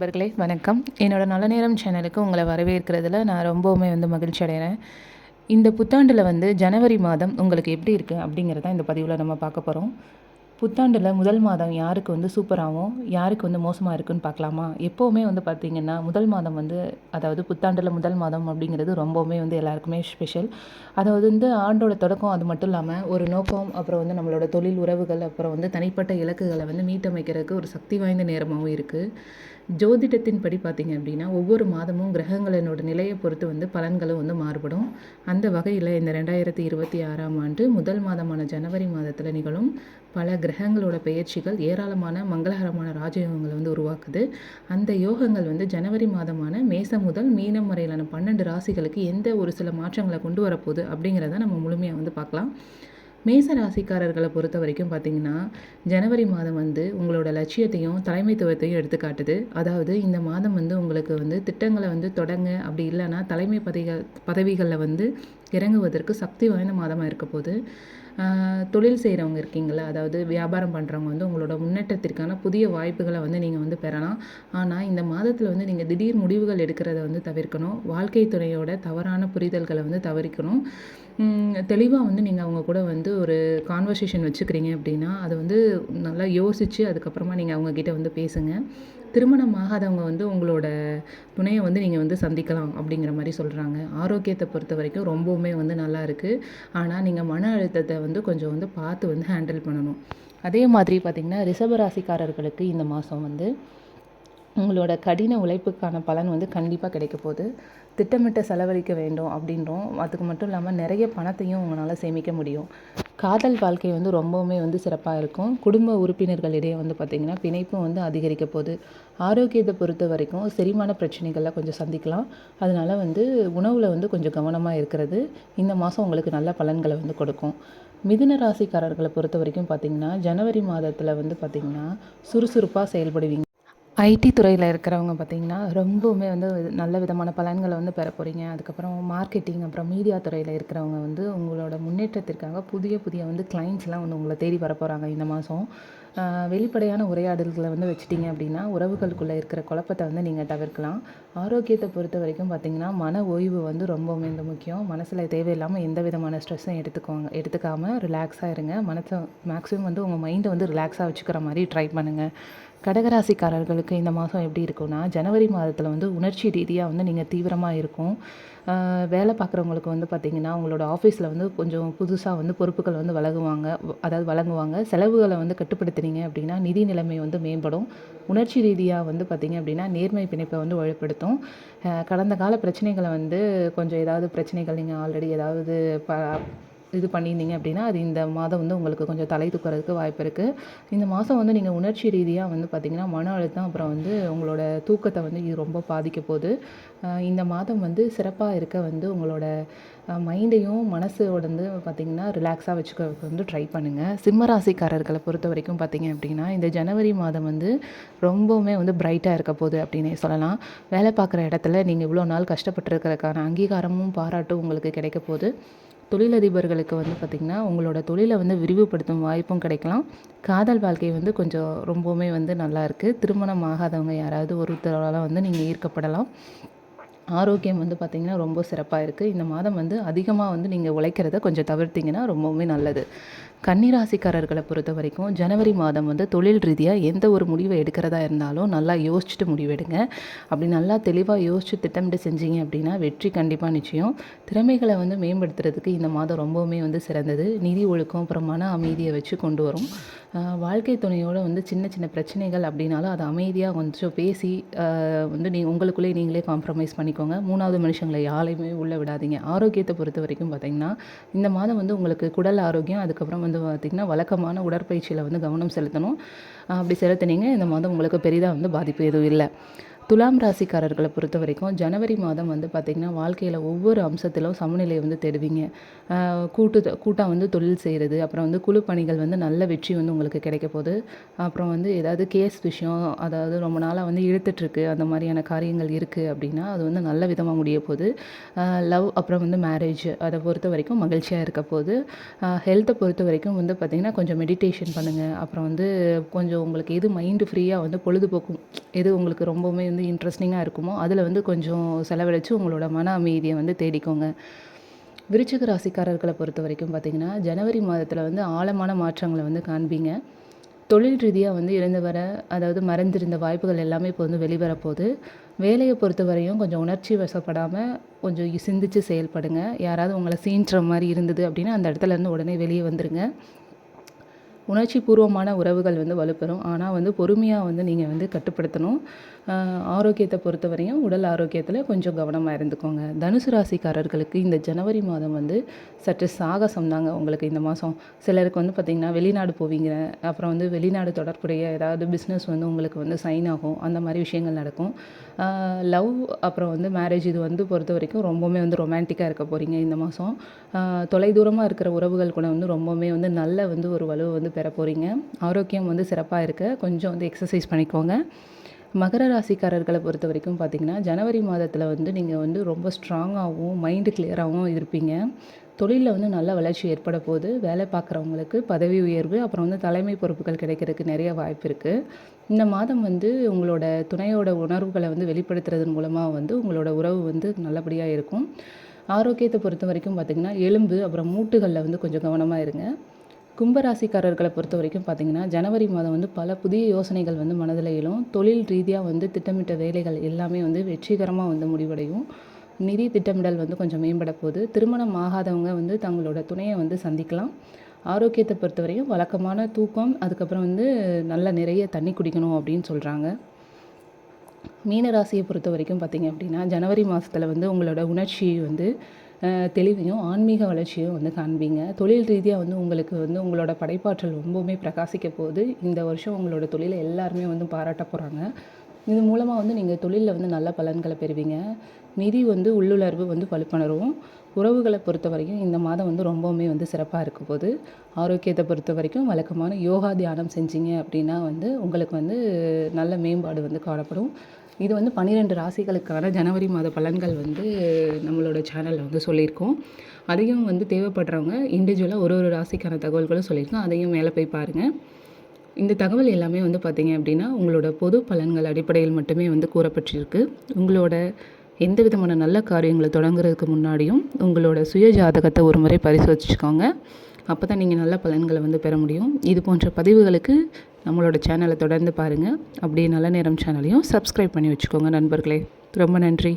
நண்பர்களே வணக்கம். என்னோட நல்ல நேரம் சேனலுக்கு உங்களை வரவேற்கிறதுல நான் ரொம்பவுமே வந்து மகிழ்ச்சி அடைகிறேன். இந்த புத்தாண்டில் வந்து ஜனவரி மாதம் உங்களுக்கு எப்படி இருக்குது அப்படிங்கிறத இந்த பதிவில் நம்ம பார்க்க போகிறோம் புத்தாண்டில் முதல் மாதம் யாருக்கு வந்து சூப்பராகவும் யாருக்கு வந்து மோசமாக இருக்குன்னு பார்க்கலாமா? எப்போவுமே வந்து பார்த்திங்கன்னா முதல் மாதம் வந்து அதாவது புத்தாண்டில் முதல் மாதம் அப்படிங்கிறது ரொம்பவுமே வந்து எல்லாருக்குமே ஸ்பெஷல் அதாவது வந்து ஆண்டோட தொடக்கம் அது மட்டும் இல்லாமல் ஒரு நோக்கம் அப்புறம் வந்து நம்மளோட தொழில் உறவுகள் அப்புறம் வந்து தனிப்பட்ட இலக்குகளை வந்து மீட்டமைக்கிறதுக்கு ஒரு சக்தி வாய்ந்த நேரமாகவும் இருக்குது ஜோதிடத்தின்படி பார்த்தீங்க அப்படின்னா ஒவ்வொரு மாதமும் கிரகங்களினோட நிலையை பொறுத்து வந்து பலன்களும் வந்து மாறுபடும். அந்த வகையில் இந்த ரெண்டாயிரத்தி இருபத்தி ஆறாம் ஆண்டு முதல் மாதமான ஜனவரி மாதத்தில் நிகழும் பல கிரகங்களோட பெயர்ச்சிகள் ஏராளமான மங்களகரமான ராஜயோகங்களை வந்து உருவாக்குது. அந்த யோகங்கள் வந்து ஜனவரி மாதமான மேசம் முதல் மீனம் வரையிலான பன்னெண்டு ராசிகளுக்கு எந்த ஒரு சில மாற்றங்களை கொண்டு வரப்போகுது அப்படிங்கிறத நம்ம முழுமையாக வந்து பார்க்கலாம். மேச ராசிக்காரர்களை பொறுத்த வரைக்கும் பார்த்தீங்கன்னா ஜனவரி மாதம் வந்து உங்களோட லட்சியத்தையும் தலைமைத்துவத்தையும் எடுத்துக்காட்டுது. அதாவது இந்த மாதம் வந்து உங்களுக்கு வந்து திட்டங்களை வந்து தொடங்க அப்படி இல்லைன்னா தலைமை பதவிகள் பதவிகளில் வந்து இறங்குவதற்கு சக்தி வாய்ந்த மாதமாக இருக்க போகுது. தொழில் செய்கிறவங்க இருக்கீங்களா அதாவது வியாபாரம் பண்ணுறவங்க வந்து உங்களோட முன்னேற்றத்திற்கான புதிய வாய்ப்புகளை வந்து நீங்கள் வந்து பெறலாம். ஆனால் இந்த மாதத்தில் வந்து நீங்கள் திடீர் முடிவுகள் எடுக்கிறத வந்து தவிர்க்கணும். வாழ்க்கை துணையோட தவறான புரிதல்களை வந்து தவிர்க்கணும். தெளிவாக வந்து நீங்கள் அவங்க கூட வந்து ஒரு கான்வர்சேஷன் வச்சுக்கிறீங்க அப்படின்னா அதை வந்து நல்லா யோசித்து அதுக்கப்புறமா நீங்கள் அவங்கக்கிட்ட வந்து பேசுங்க. திருமணம் ஆகாதவங்க வந்து உங்களோட துணையை வந்து நீங்கள் வந்து சந்திக்கலாம் அப்படிங்கிற மாதிரி சொல்கிறாங்க ஆரோக்கியத்தை பொறுத்த வரைக்கும் ரொம்பவுமே வந்து நல்லா இருக்குது ஆனால் நீங்கள் மன அழுத்தத்தை வந்து கொஞ்சம் வந்து பார்த்து வந்து ஹேண்டில் பண்ணணும். அதே மாதிரி பார்த்திங்கன்னா ரிஷபராசிக்காரர்களுக்கு இந்த மாதம் வந்து உங்களோட கடின உழைப்புக்கான பலன் வந்து கண்டிப்பாக கிடைக்க போகுது. திட்டமிட்ட செலவழிக்க வேண்டும் அப்படின்றோம். அதுக்கு மட்டும் இல்லாமல் நிறைய பணத்தையும் உங்களால் சேமிக்க முடியும். காதல் வாழ்க்கை வந்து ரொம்பவுமே வந்து சிறப்பாக இருக்கும். குடும்ப உறுப்பினர்களிடையே வந்து பார்த்திங்கன்னா பிணைப்பும் வந்து அதிகரிக்க போகுது. ஆரோக்கியத்தை பொறுத்த வரைக்கும் செரிமான பிரச்சனைகள்லாம் கொஞ்சம் சந்திக்கலாம். அதனால் வந்து உணவில் வந்து கொஞ்சம் கவனமாக இருக்கிறது. இந்த மாதம் உங்களுக்கு நல்ல பலன்களை வந்து கொடுக்கும். மிதுன ராசிக்காரர்களை பொறுத்த வரைக்கும் பார்த்திங்கன்னா ஜனவரி மாதத்தில் வந்து பார்த்திங்கன்னா சுறுசுறுப்பாக செயல்படுவீங்க. ஐடி துறையில் இருக்கிறவங்க பார்த்திங்கன்னா ரொம்பவுமே வந்து நல்ல விதமான பலன்களை வந்து பெற போகிறீங்க அதுக்கப்புறம் மார்க்கெட்டிங் அப்புறம் மீடியா துறையில் இருக்கிறவங்க வந்து உங்களோட முன்னேற்றத்திற்காக புதிய புதிய வந்து கிளைண்ட்ஸ்லாம் வந்து உங்களை தேடி வர போகிறாங்க இந்த மாதம் வெளிப்படையான உரையாடல்களை வந்து வச்சுட்டிங்க அப்படின்னா உறவுகளுக்குள்ளே இருக்கிற குழப்பத்தை வந்து நீங்கள் தவிர்க்கலாம். ஆரோக்கியத்தை பொறுத்த வரைக்கும் பார்த்திங்கன்னா மன ஓய்வு வந்து ரொம்பவுமே வந்து முக்கியம். மனசில் தேவையில்லாமல் எந்த விதமான ஸ்ட்ரெஸ்ஸும் எடுத்துக்கோங்க எடுத்துக்காமல் ரிலாக்ஸாக இருங்க. மனசை மேக்ஸிமம் வந்து உங்கள் மைண்டை வந்து ரிலாக்ஸாக வச்சுக்கிற மாதிரி ட்ரை பண்ணுங்கள் கடகராசிக்காரர்களுக்கு இந்த மாதம் எப்படி இருக்கும்னா ஜனவரி மாதத்தில் வந்து உணர்ச்சி ரீதியாக வந்து நீங்கள் தீவிரமாக இருக்கும். வேலை பார்க்குறவங்களுக்கு வந்து பார்த்திங்கன்னா உங்களோட ஆஃபீஸில் வந்து கொஞ்சம் புதுசாக வந்து பொறுப்புகள் வந்து வழங்குவாங்க. அதாவது வழங்குவாங்க. செலவுகளை வந்து கட்டுப்படுத்துனீங்க அப்படின்னா நிதி நிலைமை வந்து மேம்படும். உணர்ச்சி ரீதியாக வந்து பார்த்திங்க அப்படின்னா நேர்மை பிணைப்பை வந்து வலுப்படுத்தும். கடந்த கால பிரச்சனைகளை வந்து கொஞ்சம் ஏதாவது பிரச்சனைகள் நீங்கள் ஆல்ரெடி ஏதாவது ப இது பண்ணியிருந்தீங்க அப்படின்னா அது இந்த மாதம் வந்து உங்களுக்கு கொஞ்சம் தலை தூக்கிறதுக்கு வாய்ப்பு இருக்குது இந்த மாதம் வந்து நீங்கள் உணர்ச்சி ரீதியாக வந்து பார்த்திங்கன்னா மன அழுத்தம் அப்புறம் வந்து உங்களோட தூக்கத்தை வந்து இது ரொம்ப பாதிக்க போகுது. இந்த மாதம் வந்து சிறப்பாக இருக்க வந்து உங்களோட மைண்டையும் மனசோட வந்து பார்த்திங்கன்னா ரிலாக்ஸாக வச்சுக்கிறதுக்கு வந்து ட்ரை பண்ணுங்கள் சிம்ம ராசிக்காரர்களை பொறுத்த வரைக்கும் பார்த்திங்க அப்படின்னா இந்த ஜனவரி மாதம் வந்து ரொம்பவுமே வந்து பிரைட்டாக இருக்க போகுது அப்படின்னே சொல்லலாம். வேலை பார்க்குற இடத்துல நீங்கள் இவ்வளோ நாள் கஷ்டப்பட்டுருக்கிறதுக்கான அங்கீகாரமும் பாராட்டும் உங்களுக்கு கிடைக்க போகுது. தொழிலதிபர்களுக்கு வந்து பார்த்திங்கன்னா உங்களோட தொழிலை வந்து விரிவுபடுத்தும் வாய்ப்பும் கிடைக்கலாம். காதல் வாழ்க்கை வந்து கொஞ்சம் ரொம்பவுமே வந்து நல்லா இருக்குது திருமணம் ஆகாதவங்க யாராவது ஒருத்தரால் வந்து நீங்கள் ஈர்க்கப்படலாம். ஆரோக்கியம் வந்து பார்த்திங்கன்னா ரொம்ப சிறப்பாக இருக்குது இந்த மாதம் வந்து அதிகமாக வந்து நீங்கள் உழைக்கிறத கொஞ்சம் தவிர்த்திங்கன்னா ரொம்பவுமே நல்லது. கன்னிராசிக்காரர்களை பொறுத்த வரைக்கும் ஜனவரி மாதம் வந்து தொழில் ரீதியாக எந்த ஒரு முடிவை எடுக்கிறதா இருந்தாலும் நல்லா யோசிச்சுட்டு முடிவெடுங்க. அப்படி நல்லா தெளிவாக யோசிச்சு திட்டமிட்டு செஞ்சீங்க அப்படின்னா வெற்றி கண்டிப்பாக நிச்சயம். திறமைகளை வந்து மேம்படுத்துறதுக்கு இந்த மாதம் ரொம்பவுமே வந்து சிறந்தது. நிதி ஒழுக்கம் அப்புறம் மன அமைதியை வச்சு கொண்டு வரும். வாழ்க்கை துணையோடு வந்து சின்ன சின்ன பிரச்சனைகள் அப்படின்னாலும் அதை அமைதியாக கொஞ்சம் பேசி வந்து நீ உங்களுக்குள்ளே நீங்களே காம்ப்ரமைஸ் வச்சுக்கோங்க. மூணாவது மனுஷங்களை யாரையுமே உள்ளே விடாதீங்க. ஆரோக்கியத்தை பொறுத்த வரைக்கும் பார்த்திங்கன்னா இந்த மாதம் வந்து உங்களுக்கு குடல் ஆரோக்கியம் அதுக்கப்புறம் வந்து பார்த்திங்கன்னா வழக்கமான உடற்பயிற்சியில் வந்து கவனம் செலுத்தணும். அப்படி செலுத்தினீங்க இந்த மாதம் உங்களுக்கு பெரிதாக வந்து பாதிப்பு எதுவும் இல்லை. துலாம் ராசிக்காரர்களை பொறுத்த வரைக்கும் ஜனவரி மாதம் வந்து பார்த்திங்கன்னா வாழ்க்கையில் ஒவ்வொரு அம்சத்திலும் சமநிலையை வந்து தேடுவீங்க. கூட்டு கூட்டாக வந்து தொழில் செய்கிறது அப்புறம் வந்து குழு பணிகள் வந்து நல்ல வெற்றி வந்து உங்களுக்கு கிடைக்க போகுது. அப்புறம் வந்து ஏதாவது கேஸ் விஷயம் அதாவது ரொம்ப நாளாக வந்து இழுத்துட்ருக்கு அந்த மாதிரியான காரியங்கள் இருக்குது அப்படின்னா அது வந்து நல்ல விதமாக முடிய போகுது. லவ் அப்புறம் வந்து மேரேஜ் அதை பொறுத்த வரைக்கும் மகிழ்ச்சியாக இருக்க போகுது. ஹெல்த்தை பொறுத்த வரைக்கும் வந்து பார்த்திங்கன்னா கொஞ்சம் மெடிடேஷன் பண்ணுங்கள் அப்புறம் வந்து கொஞ்சம் உங்களுக்கு எது மைண்டு ஃப்ரீயாக வந்து பொழுதுபோக்கும் எது உங்களுக்கு ரொம்பவுமே வந்து இன்ட்ரெஸ்டிங்காக இருக்குமோ அதில் வந்து கொஞ்சம் செலவழித்து உங்களோட மன அமைதியை வந்து தேடிக்கோங்க. விருச்சிக ராசிக்காரர்களை பொறுத்த வரைக்கும் பார்த்திங்கன்னா ஜனவரி மாதத்தில் வந்து ஆழமான மாற்றங்களை வந்து காண்பீங்க. தொழில் ரீதியாக வந்து இருந்து வர அதாவது மறைந்திருந்த வாய்ப்புகள் எல்லாமே இப்போ வந்து வெளிவரப்போகுது வேலையை பொறுத்த வரையும் கொஞ்சம் உணர்ச்சி வசப்படாமல் கொஞ்சம் சிந்திச்சு செயல்படுங்க. யாராவது உங்களை சீன்ற மாதிரி இருந்தது அப்படின்னா அந்த இடத்துல இருந்து உடனே வெளியே வந்துடுங்க உணர்ச்சி பூர்வமான உறவுகள் வந்து வலுப்பெறும். ஆனால் வந்து பொறுமையாக வந்து நீங்கள் வந்து கட்டுப்படுத்தணும். ஆரோக்கியத்தை பொறுத்தவரையும் உடல் ஆரோக்கியத்தில் கொஞ்சம் கவனமாக இருந்துக்கோங்க. தனுசு ராசிக்காரர்களுக்கு இந்த ஜனவரி மாதம் வந்து சற்று சாகசம் தாங்க உங்களுக்கு இந்த மாதம் சிலருக்கு வந்து பார்த்திங்கன்னா வெளிநாடு போவீங்க அப்புறம் வந்து வெளிநாடு தொடர்புடைய ஏதாவது பிஸ்னஸ் வந்து உங்களுக்கு வந்து சைன் ஆகும். அந்த மாதிரி விஷயங்கள் நடக்கும். லவ் அப்புறம் வந்து மேரேஜ் இது வந்து பொறுத்த வரைக்கும் ரொம்பவுமே வந்து ரொமான்டிக்காக இருக்க போகிறீங்க இந்த மாதம் தொலைதூரமாக இருக்கிற உறவுகள் கூட வந்து ரொம்பவுமே வந்து நல்ல வந்து ஒரு வலுவை வந்து பெற போகிறீங்க ஆரோக்கியம் வந்து சிறப்பாக இருக்க. கொஞ்சம் வந்து எக்ஸசைஸ் பண்ணிக்கோங்க. மகர ராசிக்காரர்களை பொறுத்த வரைக்கும் பார்த்திங்கன்னா ஜனவரி மாதத்தில் வந்து நீங்கள் வந்து ரொம்ப ஸ்ட்ராங்காகவும் மைண்டு கிளியராகவும் இருப்பீங்க. தொழிலில் வந்து நல்ல வளர்ச்சி ஏற்பட போது வேலை பார்க்குறவங்களுக்கு பதவி உயர்வு அப்புறம் வந்து தலைமை பொறுப்புகள் கிடைக்கிறதுக்கு நிறைய வாய்ப்பு இருக்குது இந்த மாதம் வந்து உங்களோட துணையோட உணர்வுகளை வந்து வெளிப்படுத்துறதன் மூலமாக வந்து உங்களோட உறவு வந்து நல்லபடியாக இருக்கும். ஆரோக்கியத்தை பொறுத்த வரைக்கும் பார்த்திங்கன்னா எலும்பு அப்புறம் மூட்டுகளில் வந்து கொஞ்சம் கவனமாக இருங்க. கும்பராசிக்காரர்களை பொறுத்த வரைக்கும் பார்த்திங்கன்னா ஜனவரி மாதம் வந்து பல புதிய யோசனைகள் வந்து மனதில் எழும். தொழில் ரீதியாக வந்து திட்டமிட்ட வேலைகள் எல்லாமே வந்து வெற்றிகரமாக வந்து முடிவடையும். நிதி திட்டமிடல் வந்து கொஞ்சம் மேம்பட போகுது. திருமணம் ஆகாதவங்க வந்து தங்களோட துணையை வந்து சந்திக்கலாம். ஆரோக்கியத்தை பொறுத்தவரையும் வழக்கமான தூக்கம் அதுக்கப்புறம் வந்து நல்ல நிறைய தண்ணி குடிக்கணும் அப்படின்னு சொல்கிறாங்க மீனராசியை பொறுத்த வரைக்கும் பார்த்தீங்க அப்படின்னா ஜனவரி மாதத்தில் வந்து உங்களோட உணர்ச்சி வந்து தெளிவையும் ஆன்மீக வளர்ச்சியும் வந்து காண்பீங்க. தொழில் ரீதியாக வந்து உங்களுக்கு வந்து உங்களோட படைப்பாற்றல் ரொம்பவுமே பிரகாசிக்க போகுது. இந்த வருஷம் உங்களோட தொழிலை எல்லாருமே வந்து பாராட்ட போகிறாங்க இது மூலமாக வந்து நீங்கள் தொழிலில் வந்து நல்ல பலன்களை பெறுவீங்க. நிதி வந்து உள்ளுணர்வு வந்து வலுப்பணரும். உறவுகளை பொறுத்த வரைக்கும் இந்த மாதம் வந்து ரொம்பவுமே வந்து சிறப்பாக இருக்க போது ஆரோக்கியத்தை பொறுத்த வரைக்கும் வழக்கமான யோகா தியானம் செஞ்சீங்க அப்படின்னா வந்து உங்களுக்கு வந்து நல்ல மேம்பாடு வந்து காணப்படும். இது வந்து பன்னிரெண்டு ராசிகளுக்கான ஜனவரி மாத பலன்கள் வந்து நம்மளோட சேனலில் வந்து சொல்லியிருக்கோம். அதையும் வந்து தேவைப்படுறவங்க இண்டிவிஜுவலாக ஒரு ஒரு ராசிக்கான தகவல்களும் சொல்லியிருக்கோம். அதையும் மேலே போய் பாருங்கள் இந்த தகவல் எல்லாமே வந்து பார்த்தீங்க அப்படின்னா உங்களோட பொது பலன்கள் அடிப்படையில் மட்டுமே வந்து கூறப்பட்டிருக்கு. உங்களோட எந்த விதமான நல்ல காரியங்களை தொடங்குறதுக்கு முன்னாடியும் உங்களோட சுய ஜாதகத்தை ஒரு முறை பரிசோதிச்சுக்கோங்க. அப்போ தான் நீங்கள் நல்ல பலன்களை வந்து பெற முடியும். இது போன்ற பதிவுகளுக்கு நம்மளோட சேனலை தொடர்ந்து பாருங்கள் அப்படியே நல்ல நேரம் சேனலையும் சப்ஸ்கிரைப் பண்ணி வச்சுக்கோங்க நண்பர்களே. ரொம்ப நன்றி.